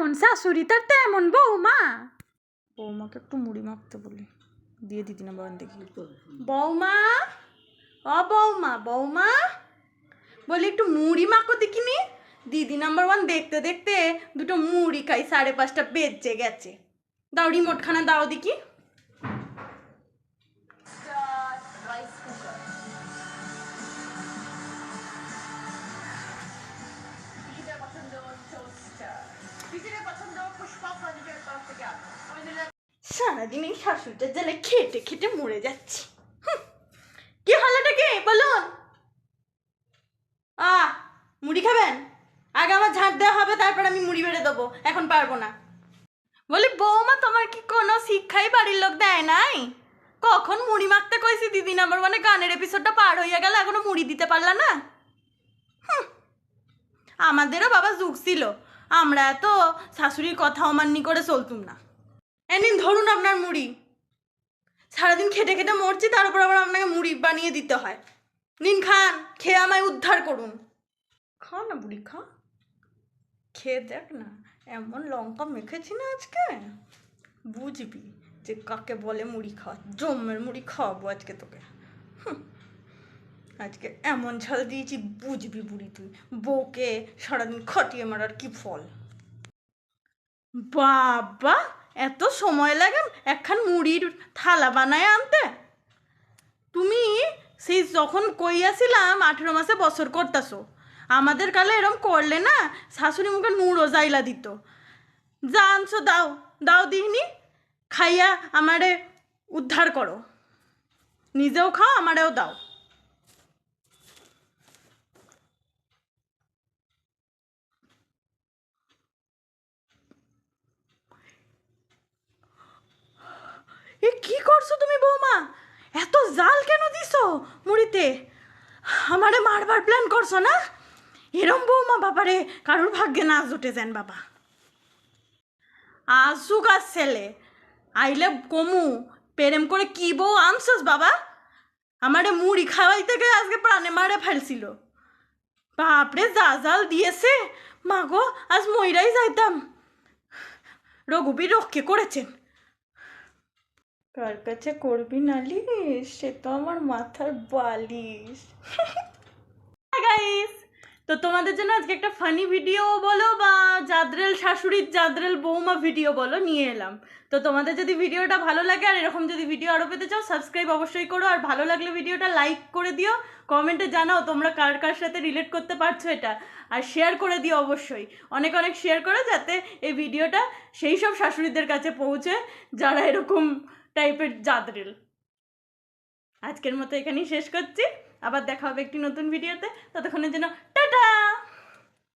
যেমন শাশুড়ি তার তেমন বৌমা। বৌমাকে একটু মুড়ি মাখতে বলি। দিয়ে দিদি না বাবান দেখি। বৌমা? অ বৌমা বৌমা? বলি একটু মুড়ি মাখো দেখিনি? দিদি নাম্বার ওয়ান দেখতে দেখতে দুটো মুড়ি খাই সাড়ে পাঁচটা বেজে গেছে। দাও রিমোটখানা দাও দেখি। সারাদিন এই শাশুড়িটার জেলে খেটে খেটে মরে যাচ্ছি। কি হলোটা কি? বলুন। আ মুড়ি খাবেন? আগে আমার ঝাঁট দেওয়া হবে, তারপর আমি মুড়ি বেড়ে দেবো। এখন পারব না। বলি, বৌমা, তোমার কি কোনো শিক্ষাই বাড়ির লোক দেয় নাই? কখন মুড়ি মাখতে কইছি, দিদি নাম্বার মানে গানের এপিসোডটা পার হইয়া গেল, এখনও মুড়ি দিতে পারলা না। আমাদেরও বাবা যুগ ছিল। আমরা এত শাশুড়ির কথা অমান্য করে চলতুম না। এ নিন, ধরুন আপনার মুড়ি। সারাদিন খেটে খেটে মরছি তার উপর আবার আপনাকে মুড়ি বানিয়ে দিতে হয়। নিন, খান, খেয়ে আমায় উদ্ধার করুন। খা না বুড়ি, খা। খেয়ে দেখ না, এমন লঙ্কা মেখেছি না আজকে। বুঝবি যে কাকে বলে মুড়ি খাওয়া জমের মুড়ি খাওয়াবো আজকে তোকে। হুঁ। আজকে এমন ঝাল দিয়েছি, বুঝবি বুড়ি তুই। বউকে সারাদিন খটিয়ে মারার কি ফল? বাবা, এত সময় লাগে একখান মুড়ির থালা বানায় আনতে। তুমি সেই যখন কইয়াছিলাম, আঠেরো মাসে বছর করতাছো, আমাদের কালে এরম করলে না, শাশুড়ি মুখে নুড়ো জাইলা দিত। যা আনছো দাও দাও দিইনি, খাইয়া আমারে উদ্ধার করো। নিজেও খাও, আমারেও দাও। এ কি করছ তুমি বৌমা? এত জাল কেন দিছো মুড়িতে? আমারে মারবার প্ল্যান করছ না? এরম বৌমা বাবারে কারোর ভাগ্যে না জুটে যান বাবা আসুক আর ছেলে, আইলে কমু, প্রেম করে কি বউ আনছস বাবা? আমারে মুড়ি খাওয়াইতে গিয়ে আজকে প্রাণে মারে ফেলছিল। বাপরে, যা জাল দিয়েছে, মাগো, আজ ময়রাই যাইতাম। রঘুবীর রক্ষে করেছেন। কার কাছে করবি নালিশ সে তো আমার মাথার বালিশ। গাইস তো তোমাদের জন্য আজকে একটা ফানি ভিডিও বলো বা জাদ্রেল শাশুড়ির জাদ্রেল বৌমা ভিডিও বলো, নিয়ে এলাম। তো তোমাদের যদি ভিডিওটা ভালো লাগে আর এরকম যদি ভিডিও আরও পেতে চাও সাবস্ক্রাইব অবশ্যই করো। আর ভালো লাগলে ভিডিওটা লাইক করে দিও। কমেন্টে জানাও তোমরা কার কার সাথে রিলেট করতে পারছ এটা। আর শেয়ার করে দিও অবশ্যই। অনেক অনেক শেয়ার করো যাতে এই ভিডিওটা সেই সব শাশুড়িদের কাছে পৌঁছে, যারা এরকম টাইপের জাদরেল। আজকের মতো এখানেই শেষ করছি। আবার দেখা হবে একটি নতুন ভিডিওতে। ততক্ষণের জন্য টাটা!